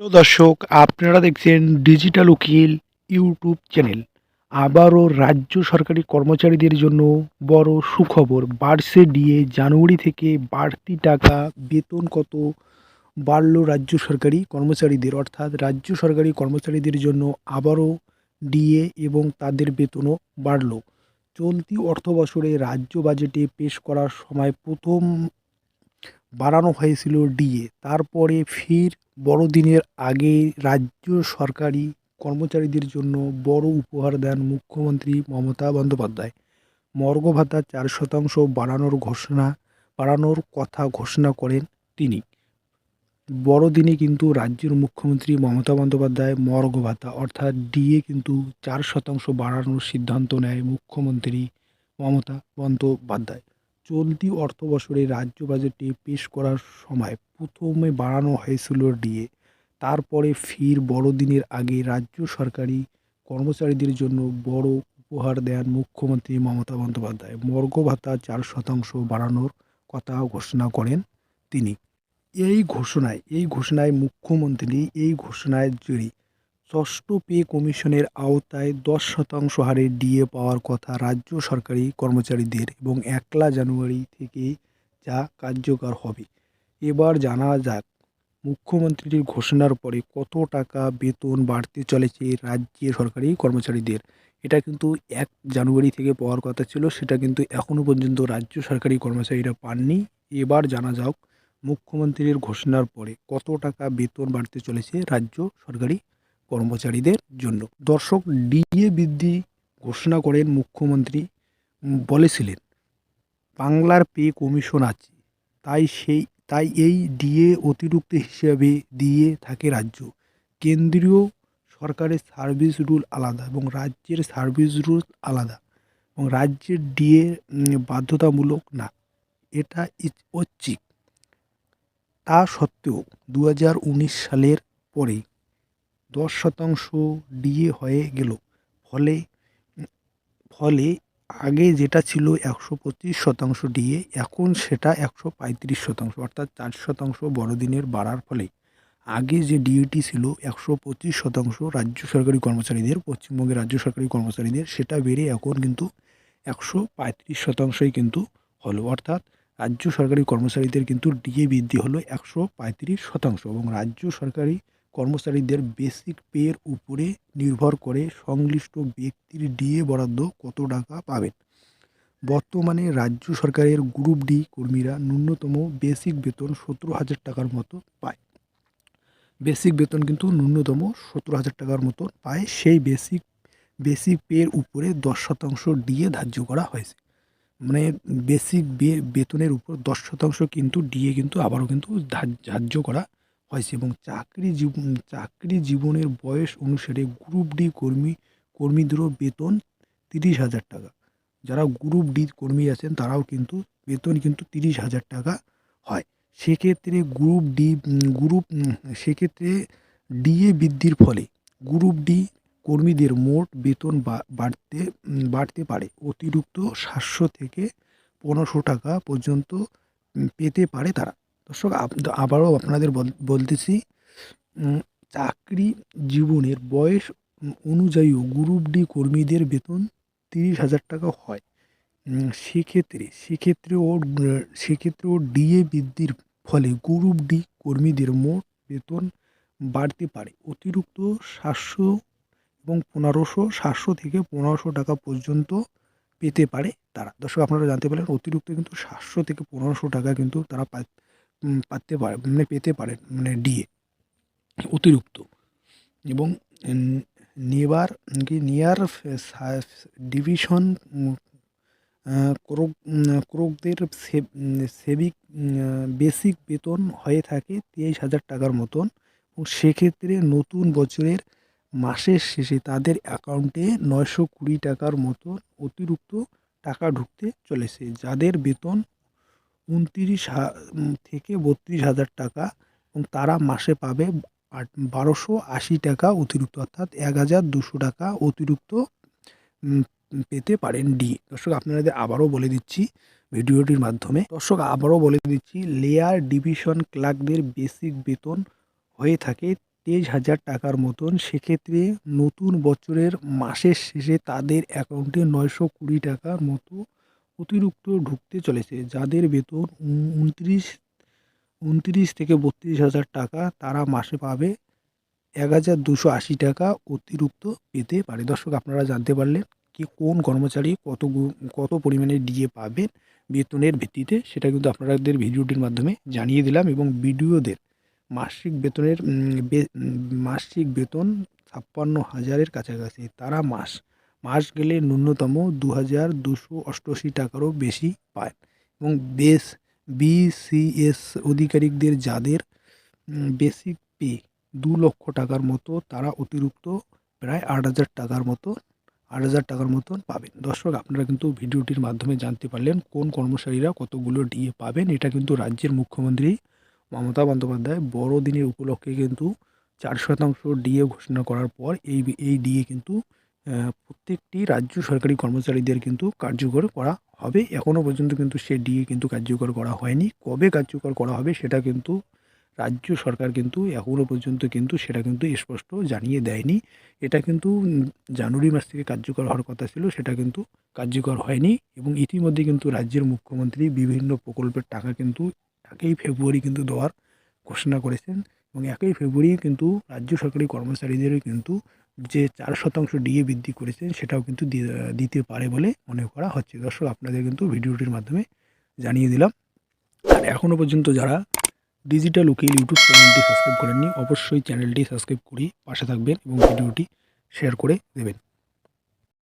দর্শক, আপনারা দেখছেন ডিজিটাল উকিল ইউটিউব চ্যানেল আবারও রাজ্য সরকারি কর্মচারীদের জন্য বড় সুখবর, বাড়ছে ডিএ জানুয়ারি থেকে বাড়তি টাকা, বেতন কত? বাড়লো রাজ্য সরকারি কর্মচারীদের, অর্থাৎ রাজ্য সরকারি কর্মচারীদের জন্য আবারও ডিএ এবং তাদের বেতনও বাড়ল। চলতি অর্থবছরে রাজ্য বাজেটে পেশ করার সময় প্রথম বাড়ানো হয়েছিল ডিএ। তারপরে ফির বড়দিনের আগে রাজ্য সরকারি কর্মচারীদের জন্য বড় উপহার দেন মুখ্যমন্ত্রী মমতা বন্দ্যোপাধ্যায়। মর্গ ভাতা চার শতাংশ বাড়ানোর ঘোষণা, বাড়ানোর কথা ঘোষণা করেন তিনি। বড়দিনে কিন্তু রাজ্যের মুখ্যমন্ত্রী মমতা বন্দ্যোপাধ্যায় মর্গ ভাতা অর্থাৎ ডিএ কিন্তু চার শতাংশ বাড়ানোর সিদ্ধান্ত নেয় মুখ্যমন্ত্রী মমতা বন্দ্যোপাধ্যায়। চলতি অর্থবছরে রাজ্য বাজেটে পেশ করার সময় প্রথমে বাড়ানো হয়েছিল ডিএ তারপরে ফির বড়দিনের আগে রাজ্য সরকারি কর্মচারীদের জন্য বড় উপহার দেন মুখ্যমন্ত্রী মমতা বন্দ্যোপাধ্যায়। মর্গ ভাতা চার শতাংশ বাড়ানোর কথা ঘোষণা করেন তিনি। এই ঘোষণায় এই ঘোষণায় মুখ্যমন্ত্রী, এই ঘোষণায় জুড়ে ষষ্ঠ পে কমিশনের আওতায় দশ শতাংশ হারে ডিএ পাওয়ার কথা রাজ্য সরকারি কর্মচারীদের এবং একলা জানুয়ারি থেকে যা কার্যকর হবে। এবার জানা যাক, মুখ্যমন্ত্রীর ঘোষণার পরে কত টাকা বেতন বাড়তে চলেছে রাজ্যের সরকারি কর্মচারীদের? এটা কিন্তু এক জানুয়ারি থেকে পাওয়ার কথা ছিল, সেটা কিন্তু এখনও পর্যন্ত রাজ্য সরকারি কর্মচারীরা পাননি। এবার জানা যাক, মুখ্যমন্ত্রীর ঘোষণার পরে কত টাকা বেতন বাড়তে চলেছে রাজ্য সরকারি কর্মচারীদের জন্য। দর্শক, ডিএ বৃদ্ধি ঘোষণা করেন মুখ্যমন্ত্রী বলেছিলেন, বাংলার পে কমিশন আছে, তাই সেই, তাই এই ডিএ অতিরিক্ত হিসাবে দিয়ে থাকে রাজ্য। কেন্দ্রীয় সরকারের সার্ভিস রুল আলাদা এবং রাজ্যের সার্ভিস রুল আলাদা এবং রাজ্যের ডিএ বাধ্যতামূলক না। এটা ঐচ্ছিক। তা সত্ত্বেও দু হাজার উনিশ সালের পরে দশ শতাংশ ডিএ হয়ে গেল। ফলে ফলে আগে যেটা ছিল একশো পঁচিশ শতাংশ ডিএ, এখন সেটা একশো পঁয়ত্রিশ শতাংশ, অর্থাৎ চার শতাংশ বড়দিনের বাড়ার ফলে। আগে যে ডিএটি ছিল একশো পঁচিশ শতাংশ রাজ্য সরকারি কর্মচারীদের পশ্চিমবঙ্গের রাজ্য সরকারি কর্মচারীদের, সেটা বেড়ে এখন কিন্তু একশো পঁয়ত্রিশ শতাংশই কিন্তু হলো। অর্থাৎ রাজ্য সরকারি কর্মচারীদের কিন্তু ডিএ বৃদ্ধি হলো একশো পঁয়ত্রিশ শতাংশ এবং রাজ্য সরকারি কর্মচারীদের বেসিক পের উপরে নির্ভর করে সংশ্লিষ্ট ব্যক্তির ডিএ বরাদ্দ কত টাকা পাবেন। বর্তমানে রাজ্য সরকারের গ্রুপ ডি কর্মীরা ন্যূনতম বেসিক বেতন সতেরো হাজার টাকার মতো পায়। বেসিক বেতন কিন্তু ন্যূনতম সতেরো হাজার টাকার মতো পায়। সেই বেসিক বেসিক পের উপরে দশ শতাংশ ডিএ ধার্য করা হয়েছে। মানে বেসিক বেতনের উপর দশ শতাংশ কিন্তু ডিএ কিন্তু আবারও কিন্তু ধার- ধার্য করা হয়েছে এবং চাকরি জীবন চাকরি জীবনের বয়স অনুসারে গ্রুপ ডি কর্মী, কর্মীদেরও বেতন তিরিশ হাজার টাকা। যারা গ্রুপ ডি কর্মী আছেন, তারাও কিন্তু বেতন কিন্তু তিরিশ হাজার টাকা হয়। সেক্ষেত্রে গ্রুপ ডি গ্রুপ সেক্ষেত্রে ডিএ বৃদ্ধির ফলে গ্রুপ ডি কর্মীদের মোট বেতন বাড়তে বাড়তে পারে। অতিরিক্ত সাতশো থেকে পনেরোশো টাকা পর্যন্ত পেতে পারে তারা। দর্শক আবারও আপনাদের বল- বলতেছি চাকরি জীবনের বয়স অনুযায়ীও গ্রুপ ডি কর্মীদের বেতন তিরিশ হাজার টাকা হয়। সেক্ষেত্রে সেক্ষেত্রেও সেক্ষেত্রেও ডিএ বৃদ্ধির ফলে গ্রুপ ডি কর্মীদের মোট বেতন বাড়তে পারে। অতিরিক্ত সাতশো এবং পনেরোশো, সাতশো থেকে পনেরোশো টাকা পর্যন্ত পেতে পারে তারা। দর্শক, আপনারা জানতে পারলেন, অতিরিক্ত কিন্তু সাতশো থেকে পনেরোশো টাকা কিন্তু তারা পাতে পারে মানে পেতে পারেন মানে ডিএ অতিরিক্ত। এবং নেবার কি নিয়ার ডিভিশন ক্রোক ক্রোকদের সে- উম, সেবিক বেসিক বেতন হয়ে থাকে তেইশ হাজার টাকার মতন। এবং সেক্ষেত্রে নতুন বছরের মাসের শেষে তাদের অ্যাকাউন্টে নয়শো কুড়ি টাকার মতো অতিরিক্ত টাকা ঢুকতে চলেছে যাদের বেতন উনতিরিশ থেকে বত্রিশ হাজার টাকা এবং তারা মাসে পাবে আট, বারোশো আশি টাকা অতিরিক্ত, অর্থাৎ এক হাজার দুশো টাকা অতিরিক্ত পেতে পারেন ডি। দর্শক আপনাদের আবারও বলে দিচ্ছি ভিডিওটির মাধ্যমে, দর্শক, আবারও বলে দিচ্ছি, লেয়ার ডিভিশন ক্লার্কদের বেসিক বেতন হয়ে থাকে তেইশ হাজার টাকার মতন। সেক্ষেত্রে নতুন বছরের মাসের শেষে তাদের অ্যাকাউন্টে নয়শো কুড়ি টাকার মতো অতিরিক্ত ঢুকতে চলেছে, যাদের বেতন উনত্রিশ উনত্রিশ থেকে বত্রিশ হাজার টাকা তারা মাসে পাবে এক হাজার দুশো আশি টাকা অতিরিক্ত পেতে পারে। দর্শক, আপনারা জানতে পারলেন কি কোন কর্মচারী কত কত পরিমাণে ডিএ পাবেন বেতনের ভিত্তিতে, সেটা কিন্তু আপনাদের ভিডিওটির মাধ্যমে জানিয়ে দিলাম এবং ভিডিওদের মাসিক বেতনের মাসিক বেতন ছাপ্পান্ন হাজারের কাছাকাছি, তারা মাস মাস গেলে ন্যূনতম দু হাজার দুশো অষ্টআশি টাকারও বেশি পায়। এবং বেস বিসিএস অধিকারিকদের যাদের বেসিক পে, দু লক্ষ টাকার মতো তারা অতিরিক্ত প্রায় আট হাজার টাকার মতো, আট হাজার টাকার মতন পাবেন। দর্শক, আপনারা কিন্তু ভিডিওটির মাধ্যমে জানতে পারলেন কোন কর্মচারীরা কতগুলো ডিএ পাবেন। এটা কিন্তু রাজ্যের মুখ্যমন্ত্রী মমতা বন্দ্যোপাধ্যায় বড়দিনের উপলক্ষে কিন্তু চার শতাংশ ডিএ ঘোষণা করার পর এই এই ডিএ কিন্তু প্রত্যেকটি রাজ্য সরকারি কর্মচারীদের কিন্তু কার্যকর করা হবে। এখনও পর্যন্ত কিন্তু সে ডিএ কিন্তু কার্যকর করা হয়নি। কবে কার্যকর করা হবে সেটা কিন্তু রাজ্য সরকার কিন্তু এখনও পর্যন্ত কিন্তু সেটা কিন্তু স্পষ্ট জানিয়ে দেয়নি। এটা কিন্তু জানুয়ারি মাস থেকে কার্যকর হওয়ার কথা ছিল, সেটা কিন্তু কার্যকর হয়নি এবং ইতিমধ্যে কিন্তু রাজ্যের মুখ্যমন্ত্রী বিভিন্ন প্রকল্পের টাকা কিন্তু একই ফেব্রুয়ারি কিন্তু দেওয়ার ঘোষণা করেছেন এবং একই ফেব্রুয়ারি কিন্তু রাজ্য সরকারি কর্মচারীদেরও কিন্তু যে চার শতাংশ ডিএ বৃদ্ধি করেছেন, সেটাও কিন্তু দিতে পারে বলে মনে করা হচ্ছে। দর্শক, আপনাদের কিন্তু ভিডিওটির মাধ্যমে জানিয়ে দিলাম। আর এখনও পর্যন্ত যারা ডিজিটাল উকিল ইউটিউব চ্যানেলটি সাবস্ক্রাইব করেননি, অবশ্যই চ্যানেলটি সাবস্ক্রাইব করে পাশে থাকবেন এবং ভিডিওটি শেয়ার করে দেবেন।